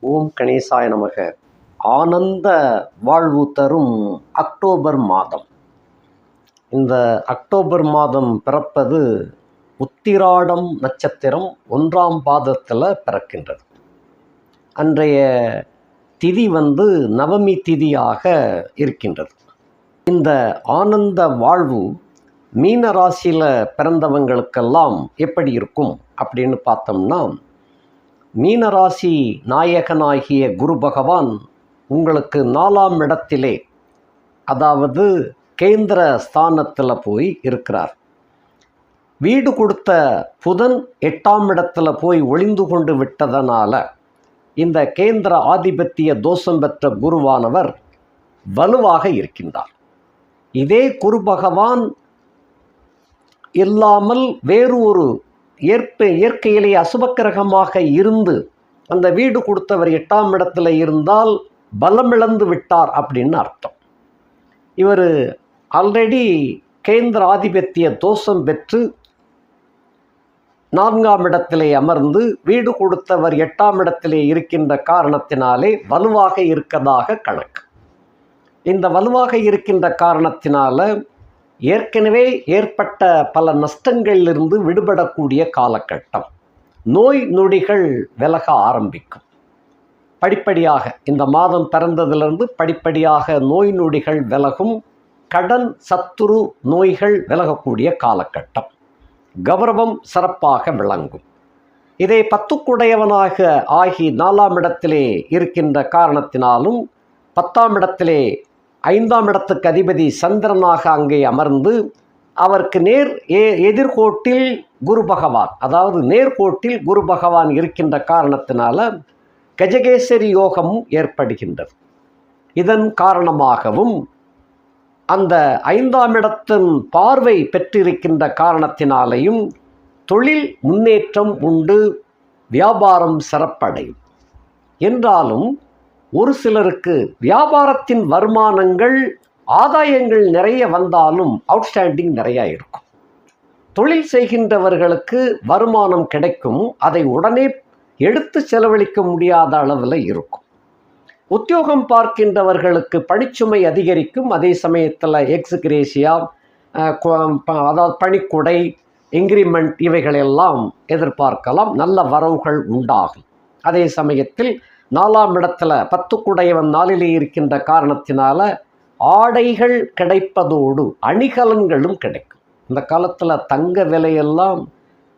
ஓம் கணேசாய நமக. ஆனந்த வாழ்வு தரும் அக்டோபர் மாதம். இந்த அக்டோபர் மாதம் பிறப்பது உத்திராடம் நட்சத்திரம் ஒன்றாம் பாதத்தில் பிறக்கின்றது. அன்றைய திதி வந்து நவமி திதியாக இருக்கின்றது. இந்த ஆனந்த வாழ்வு மீன ராசியில் பிறந்தவங்களுக்கெல்லாம் எப்படி இருக்கும் அப்படின்னு பார்த்தோம்னா மீனராசி நாயகனாகிய குரு பகவான் உங்களுக்கு நாலாம் இடத்திலே அதாவது கேந்திர ஸ்தானத்தில் போய் இருக்கிறார். வீடு கொடுத்த புதன் எட்டாம் இடத்துல போய் ஒளிந்து கொண்டு விட்டதனால இந்த கேந்திர ஆதிபத்திய தோஷம் பெற்ற குருவானவர் வலுவாக இருக்கின்றார். இதே குரு பகவான் இல்லாமல் வேறு ஒரு ஏற்ப இயற்கையிலே அசுபக்கிரகமாக இருந்து அந்த வீடு கொடுத்தவர் எட்டாம் இடத்துல இருந்தால் பலமிழந்து விட்டார் அப்படின்னு அர்த்தம். இவர் ஆல்ரெடி கேந்திர ஆதிபத்திய தோஷம் பெற்று நான்காம் இடத்திலே அமர்ந்து வீடு கொடுத்தவர் எட்டாம் இடத்திலே இருக்கின்ற காரணத்தினாலே வலுவாக இருக்கதாக கணக்கு. இந்த வலுவாக இருக்கின்ற காரணத்தினால ஏற்கனவே ஏற்பட்ட பல நஷ்டங்களிலிருந்து விடுபடக்கூடிய காலகட்டம். நோய் நொடிகள் விலக ஆரம்பிக்கும். படிப்படியாக இந்த மாதம் பிறந்ததிலிருந்து படிப்படியாக நோய் நொடிகள் விலகும். கடன் சத்துரு நோய்கள் விலகக்கூடிய காலகட்டம். கௌரவம் சிறப்பாக விளங்கும். இதை பத்துக்குடையவனாக ஆகி நாலாம் இடத்திலே இருக்கின்ற காரணத்தினாலும் பத்தாம் இடத்திலே ஐந்தாம் இடத்துக்கு அதிபதி சந்திரனாக அங்கே அமர்ந்து அவருக்கு நேர் ஏ எதிர்கோட்டில் குரு பகவான் அதாவது நேர்கோட்டில் குரு பகவான் இருக்கின்ற காரணத்தினால கஜகேசரி யோகம் ஏற்படுகின்றது. இதன் காரணமாகவும் அந்த ஐந்தாம் இடத்தின் பார்வை பெற்றிருக்கின்ற காரணத்தினாலேயும் தொழில் முன்னேற்றம் உண்டு வியாபாரம் சிறப்படையும். என்றாலும் ஒரு சிலருக்கு வியாபாரத்தின் வருமானங்கள் ஆதாயங்கள் நிறைய வந்தாலும் அவுட்ஸ்டாண்டிங் நிறையா இருக்கும். தொழில் செய்கின்றவர்களுக்கு வருமானம் கிடைக்கும் அதை உடனே எடுத்து செலவழிக்க முடியாத அளவில் இருக்கும். உத்தியோகம் பார்க்கின்றவர்களுக்கு பணிச்சுமை அதிகரிக்கும் அதே சமயத்தில் எக்ஸுகிரேசியா அதாவது பணிக்குடை இன்க்ரிமெண்ட் இவைகளெல்லாம் எதிர்பார்க்கலாம் நல்ல வரவுகள் உண்டாகும். அதே சமயத்தில் நாலாம் இடத்துல பத்துக்குடையவன் நாளிலே இருக்கின்ற காரணத்தினால ஆடைகள் கிடைப்பதோடு அணிகலன்களும் கிடைக்கும். இந்த காலத்தில் தங்க விலையெல்லாம்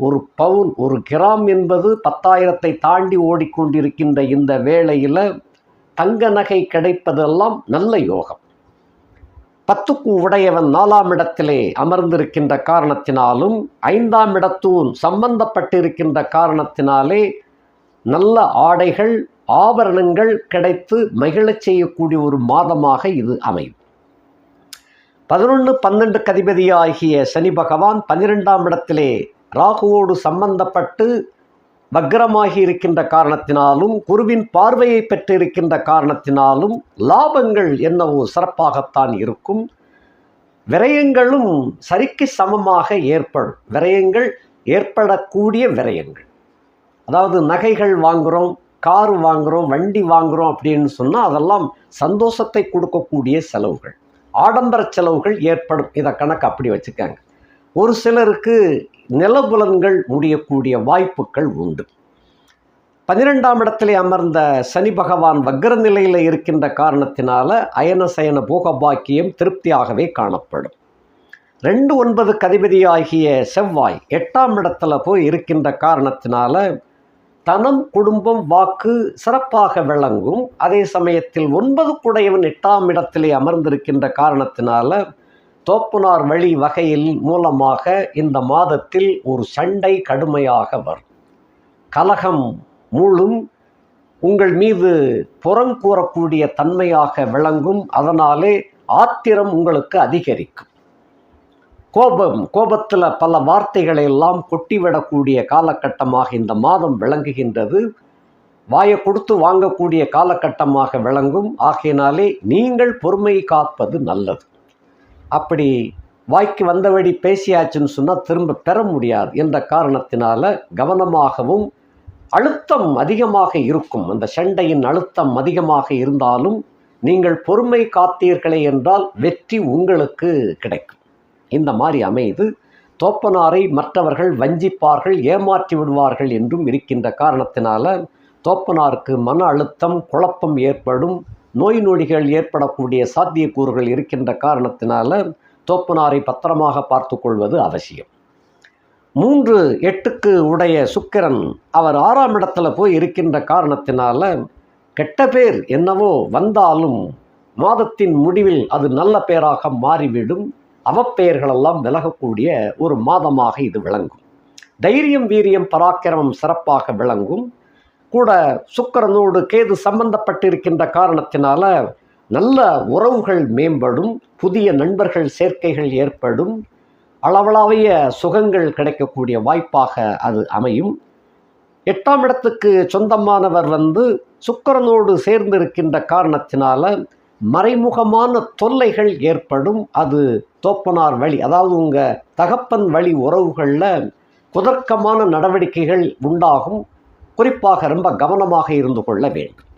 ஒரு பவுன் ஒரு கிராம் என்பது பத்தாயிரத்தை தாண்டி ஓடிக்கொண்டிருக்கின்ற இந்த வேளையில் தங்க நகை கிடைப்பதெல்லாம் நல்ல யோகம். பத்துக்கு உடையவன் நாலாம் இடத்திலே அமர்ந்திருக்கின்ற காரணத்தினாலும் ஐந்தாம் இடத்தூன் சம்பந்தப்பட்டிருக்கின்ற காரணத்தினாலே நல்ல ஆடைகள் ஆபரணங்கள் கிடைத்து மகிழச் செய்யக்கூடிய ஒரு மாதமாக இது அமையும். பதினொன்று பன்னெண்டு கதிபதியாகிய சனி பகவான் பன்னிரெண்டாம் இடத்திலே ராகுவோடு சம்பந்தப்பட்டு வக்ரமாகி இருக்கின்ற காரணத்தினாலும் குருவின் பார்வையை பெற்றிருக்கின்ற காரணத்தினாலும் லாபங்கள் என்னவோ சிறப்பாகத்தான் இருக்கும். விரயங்களும் சரிக்கு சமமாக ஏற்படும். விரயங்கள் ஏற்படக்கூடிய விரயங்கள். அதாவது நகைகள் வாங்குகிறோம் கார் வாங்குகிறோம் வண்டி வாங்குகிறோம் அப்படின்னு சொன்னால் அதெல்லாம் சந்தோஷத்தை கொடுக்கக்கூடிய செலவுகள். ஆடம்பர செலவுகள் ஏற்படும். இதை கணக்கு அப்படி வச்சுக்காங்க. ஒரு சிலருக்கு நிலபுலன்கள் முடியக்கூடிய வாய்ப்புகள் உண்டு. பன்னிரெண்டாம் இடத்திலே அமர்ந்த சனி பகவான் வக்ர நிலையில் இருக்கின்ற காரணத்தினால அயன சயன போகபாக்கியம் திருப்தியாகவே காணப்படும். ரெண்டு ஒன்பது கதிபதியாகிய செவ்வாய் எட்டாம் இடத்துல போய் இருக்கின்ற காரணத்தினால தனம் குடும்பம் வாக்கு சிறப்பாக விளங்கும். அதே சமயத்தில் ஒன்பது குடையவன் எட்டாம் இடத்திலே அமர்ந்திருக்கின்ற காரணத்தினால தோப்புனார் வழி வகையில் மூலமாக இந்த மாதத்தில் ஒரு சண்டை கடுமையாக வரும். கலகம் முழும் உங்கள் மீது புறங்கூறக்கூடிய தன்மையாக விளங்கும். அதனாலே ஆத்திரம் உங்களுக்கு அதிகரிக்கும். கோபம் கோபத்தில் பல வார்த்தைகளை எல்லாம் கொட்டிவிடக்கூடிய காலகட்டமாக இந்த மாதம் விளங்குகின்றது. வாயை கொடுத்து வாங்கக்கூடிய காலகட்டமாக விளங்கும். ஆகையினாலே நீங்கள் பொறுமை காப்பது நல்லது. அப்படி வாய்க்கு வந்தபடி பேசியாச்சுன்னு சொன்னால் திரும்ப பெற முடியாது. என்ற காரணத்தினால கவனமாகவும் அழுத்தம் அதிகமாக இருக்கும். அந்த சண்டையின் அழுத்தம் அதிகமாக இருந்தாலும் நீங்கள் பொறுமை காத்தீர்களே என்றால் வெற்றி உங்களுக்கு கிடைக்கும். இந்த மாதிரி அமைது தோப்பனாரை மற்றவர்கள் வஞ்சிப்பார்கள் ஏமாற்றி விடுவார்கள் என்றும் இருக்கின்ற காரணத்தினால தோப்பனாருக்கு மன அழுத்தம் குழப்பம் ஏற்படும் நோய் நொடிகள் ஏற்படக்கூடிய சாத்தியக்கூறுகள் இருக்கின்ற காரணத்தினால தோப்பனாரை பத்திரமாக பார்த்து கொள்வது அவசியம். மூன்று எட்டுக்கு உடைய சுக்கிரன் அவர் ஆறாம் இடத்துல போய் இருக்கின்ற காரணத்தினால கெட்ட பேர் என்னவோ வந்தாலும் மாதத்தின் முடிவில் அது நல்ல பேராக மாறிவிடும். அவப்பெயர்களெல்லாம் விலகக்கூடிய ஒரு மாதமாக இது விளங்கும். தைரியம் வீரியம் பராக்கிரமம் சிறப்பாக விளங்கும். கூட சுக்கரனோடு கேது சம்பந்தப்பட்டிருக்கின்ற காரணத்தினால நல்ல உறவுகள் மேம்படும் புதிய நண்பர்கள் சேர்க்கைகள் ஏற்படும் அளவளாவிய சுகங்கள் கிடைக்கக்கூடிய வாய்ப்பாக அது அமையும். எட்டாம் இடத்துக்கு சொந்தமானவர் வந்து சுக்கிரனோடு சேர்ந்திருக்கின்ற காரணத்தினால மறைமுகமான தொல்லைகள் ஏற்படும். அது தோப்பனார் வழி அதாவது உங்கள் தகப்பன் வழி உறவுகளில் குதர்க்கமான நடவடிக்கைகள் உண்டாகும். குறிப்பாக ரொம்ப கவனமாக இருந்து கொள்ள வேண்டும்.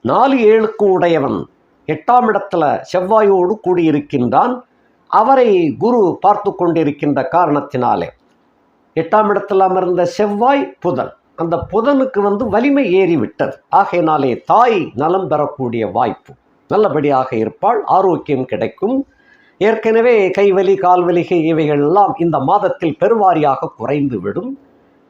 நாலு ஏழுக்கு உடையவன் எட்டாம் இடத்துல செவ்வாயோடு கூடியிருக்கின்றான். அவரை குரு பார்த்து கொண்டிருக்கின்ற காரணத்தினாலே எட்டாம் இடத்தில் அமர்ந்த செவ்வாய் புதன் அந்த புதனுக்கு வந்து வலிமை ஏறிவிட்டது. ஆகையினாலே தாய் நலம் பெறக்கூடிய வாய்ப்பு. நல்லபடியாக இருப்பாள் ஆரோக்கியம் கிடைக்கும். ஏற்கனவே கைவலி கால்வலிகை இவைகள் எல்லாம் இந்த மாதத்தில் பெருவாரியாக குறைந்து விடும்.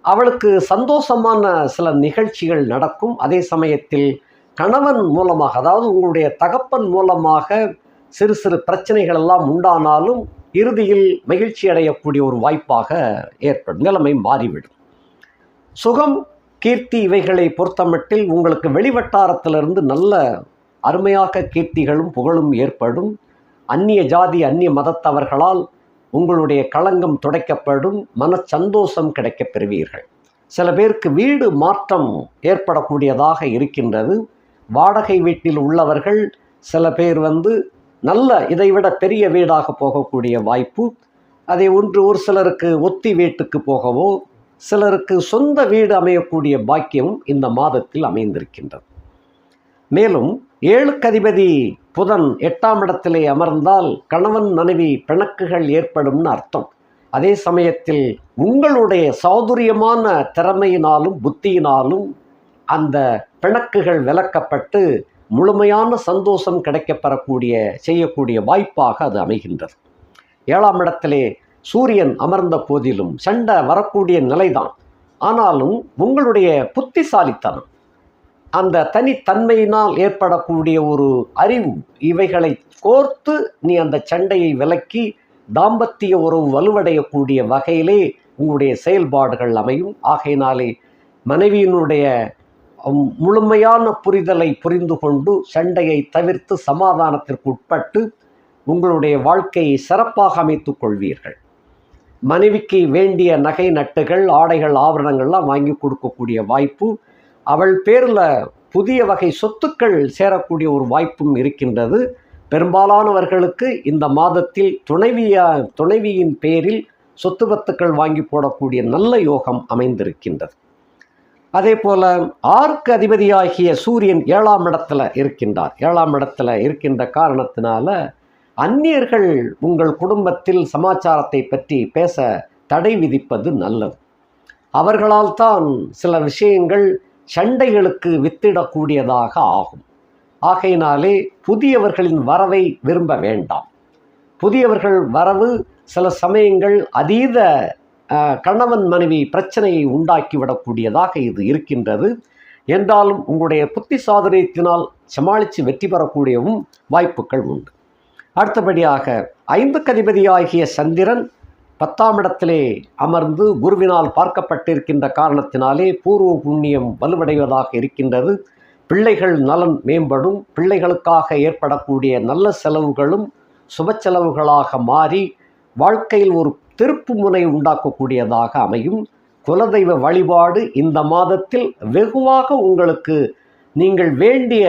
அவளுக்கு சந்தோஷமான சில நிகழ்ச்சிகள் நடக்கும். அதே சமயத்தில் கணவன் மூலமாக அதாவது உங்களுடைய தகப்பன் மூலமாக சிறு சிறு பிரச்சனைகள் எல்லாம் உண்டானாலும் இறுதியில் மகிழ்ச்சி அடையக்கூடிய ஒரு வாய்ப்பாக ஏற்படும். நிலைமை மாறிவிடும். சுகம் கீர்த்தி இவைகளை பொறுத்தமட்டில் உங்களுக்கு வெளிவட்டாரத்திலிருந்து நல்ல அருமையாக கீர்த்திகளும் புகழும் ஏற்படும். அந்நிய ஜாதி அந்நிய மதத்தவர்களால் உங்களுடைய களங்கம் துடைக்கப்படும் மன சந்தோஷம் கிடைக்கப் பெறுவீர்கள். சில பேருக்கு வீடு மாற்றம் ஏற்படக்கூடியதாக இருக்கின்றது. வாடகை வீட்டில் உள்ளவர்கள் சில பேர் வந்து நல்ல இதைவிட பெரிய வீடாக போகக்கூடிய வாய்ப்பு. அதை ஒன்று ஒரு சிலருக்கு ஒத்தி வீட்டுக்கு போகவோ சிலருக்கு சொந்த வீடு அமையக்கூடிய பாக்கியம் இந்த மாதத்தில் அமைந்திருக்கின்றது. மேலும் ஏழுக்கதிபதி புதன் எட்டாம் இடத்திலே அமர்ந்தால் கணவன் மனைவி பிணக்குகள் ஏற்படும்னு அர்த்தம். அதே சமயத்தில் உங்களுடைய சௌதுரியமான திறமையினாலும் புத்தியினாலும் அந்த பிணக்குகள் விலக்கப்பட்டு முழுமையான சந்தோஷம் கிடைக்கப்பெறக்கூடிய செய்யக்கூடிய வாய்ப்பாக அது அமைகின்றது. ஏழாம் இடத்திலே சூரியன் அமர்ந்த போதிலும் சண்டை வரக்கூடிய நிலைதான். ஆனாலும் உங்களுடைய புத்திசாலித்தனம் அந்த தனித்தன்மையினால் ஏற்படக்கூடிய ஒரு அறிவு இவைகளை கோர்த்து நீ அந்த சண்டையை விலக்கி தாம்பத்திய உறவு வலுவடையக்கூடிய வகையிலே உங்களுடைய செயல்பாடுகள் அமையும். ஆகையினாலே மனைவியினுடைய முழுமையான புரிதலை புரிந்து கொண்டு சண்டையை தவிர்த்து சமாதானத்திற்கு உட்பட்டு உங்களுடைய வாழ்க்கையை சிறப்பாக அமைத்துக் கொள்வீர்கள். மனைவிக்கு வேண்டிய நகை நட்டுகள் ஆடைகள் ஆபரணங்கள்லாம் வாங்கி கொடுக்கக்கூடிய வாய்ப்பு அவள் பேரில் புதிய வகை சொத்துக்கள் சேரக்கூடிய ஒரு வாய்ப்பும் இருக்கின்றது. பெரும்பாலானவர்களுக்கு இந்த மாதத்தில் துணைவியா துணைவியின் பேரில் சொத்து பத்துக்கள் வாங்கி போடக்கூடிய நல்ல யோகம் அமைந்திருக்கின்றது. அதே போல ஆர்க்கு அதிபதியாகிய சூரியன் ஏழாம் இடத்துல இருக்கின்றார். ஏழாம் இடத்துல இருக்கின்ற காரணத்தினால அந்நியர்கள் உங்கள் குடும்பத்தில் சமாச்சாரத்தை பற்றி பேச தடை விதிப்பது நல்லது. அவர்களால் தான் சில விஷயங்கள் சண்டைகளுக்கு வித்திடக்கூடியதாக ஆகும். ஆகையினாலே புதியவர்களின் வரவை விரும்ப வேண்டாம். புதியவர்கள் வரவு சில சமயங்கள் அதீத கணவன் மனைவி பிரச்சனையை உண்டாக்கிவிடக்கூடியதாக இது இருக்கின்றது. என்றாலும் உங்களுடைய புத்தி சாதனையத்தினால் சமாளித்து வெற்றி பெறக்கூடியவும் வாய்ப்புகள் உண்டு. அடுத்தபடியாக ஐந்து கதிபதியாகிய சந்திரன் பத்தாம் இடத்திலே அமர்ந்து குருவினால் பார்க்கப்பட்டிருக்கின்ற காரணத்தினாலே பூர்வ புண்ணியம் வலுவடைவதாக இருக்கின்றது. பிள்ளைகள் நலன் மேம்படும். பிள்ளைகளுக்காக ஏற்படக்கூடிய நல்ல செலவுகளும் சுப செலவுகளாக மாறி வாழ்க்கையில் ஒரு திருப்பு முனை உண்டாக்கக்கூடியதாக அமையும். குலதெய்வ வழிபாடு இந்த மாதத்தில் வெகுவாக உங்களுக்கு நீங்கள் வேண்டிய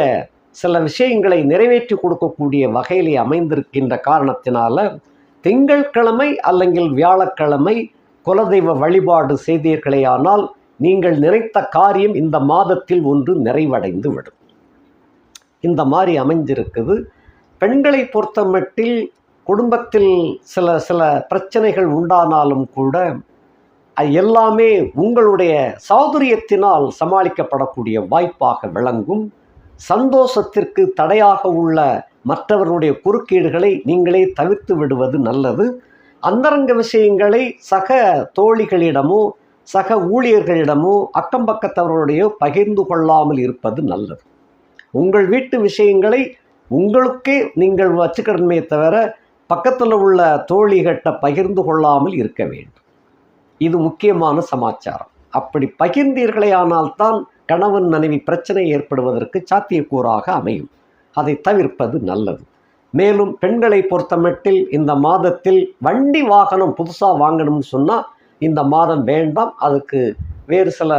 சில விஷயங்களை நிறைவேற்றி கொடுக்கக்கூடிய வகையிலே அமைந்திருக்கின்ற காரணத்தினால திங்கட்கிழமை அல்லங்கில் வியாழக்கிழமை குலதெய்வ வழிபாடு செய்தீர்களேயானால் நீங்கள் நினைத்த காரியம் இந்த மாதத்தில் ஒன்று நிறைவடைந்து விடும். இந்த மாதிரி அமைஞ்சிருக்குது பெண்களை பொறுத்தமட்டில் குடும்பத்தில் சில சில பிரச்சனைகள் உண்டானாலும் கூட அது எல்லாமே உங்களுடைய சௌதரியத்தினால் சமாளிக்கப்படக்கூடிய வாய்ப்பாக விளங்கும். சந்தோஷத்திற்கு தடையாக உள்ள மற்றவர்களுடைய குறுக்கீடுகளை நீங்களே தவிர்த்து விடுவது நல்லது. அந்தரங்க விஷயங்களை சக தோழிகளிடமோ சக ஊழியர்களிடமோ அக்கம் பக்கத்தவர்களுடையோ பகிர்ந்து கொள்ளாமல் இருப்பது நல்லது. உங்கள் வீட்டு விஷயங்களை உங்களுக்கே நீங்கள் வச்சுக்கணுமே தவிர பக்கத்தில் உள்ள தோழிகிட்ட பகிர்ந்து கொள்ளாமல் இருக்க வேண்டும். இது முக்கியமான சமாச்சாரம். அப்படி பகிர்ந்தீர்களே ஆனால்தான் கணவன் மனைவி பிரச்சனை ஏற்படுவதற்கு சாத்தியக்கூறாக அமையும். அதை தவிர்ப்பது நல்லது. மேலும் பெண்களை பொறுத்தமட்டில் இந்த மாதத்தில் வண்டி வாகனம் புதுசாக வாங்கணும்னு சொன்னால் இந்த மாதம் வேண்டாம். அதுக்கு வேறு சில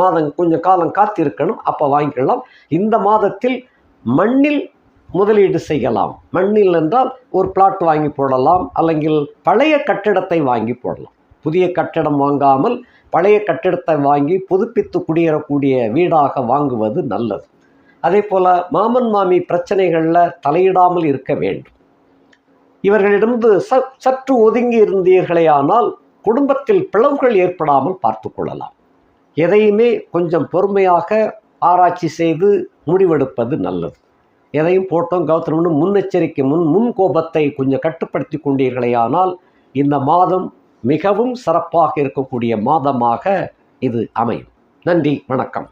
மாதம் கொஞ்சம் காலம் காத்திருக்கணும். அப்போ வாங்கிக்கலாம். இந்த மாதத்தில் மண்ணில் முதலீடு செய்யலாம். மண்ணில் என்றால் ஒரு பிளாட் வாங்கி போடலாம். அல்லங்கில் பழைய கட்டிடத்தை வாங்கி போடலாம். புதிய கட்டடம் வாங்காமல் பழைய கட்டிடத்தை வாங்கி புதுப்பித்து குடியேறக்கூடிய வீடாக வாங்குவது நல்லது. அதே போல் மாமன் மாமி பிரச்சனைகளில் தலையிடாமல் இருக்க வேண்டும். இவர்களிடமிருந்து ச சற்று ஒதுங்கி இருந்தீர்களேயானால் குடும்பத்தில் பிளவுகள் ஏற்படாமல் பார்த்து கொள்ளலாம். எதையுமே கொஞ்சம் பொறுமையாக ஆராய்ச்சி செய்து முடிவெடுப்பது நல்லது. எதையும் போட்டோம் கௌதம்னு முன்னெச்சரிக்கை முன் முன் கோபத்தை கொஞ்சம் கட்டுப்படுத்தி கொண்டீர்களேயானால் இந்த மாதம் மிகவும் சிறப்பாக இருக்கக்கூடிய மாதமாக இது அமையும். நன்றி வணக்கம்.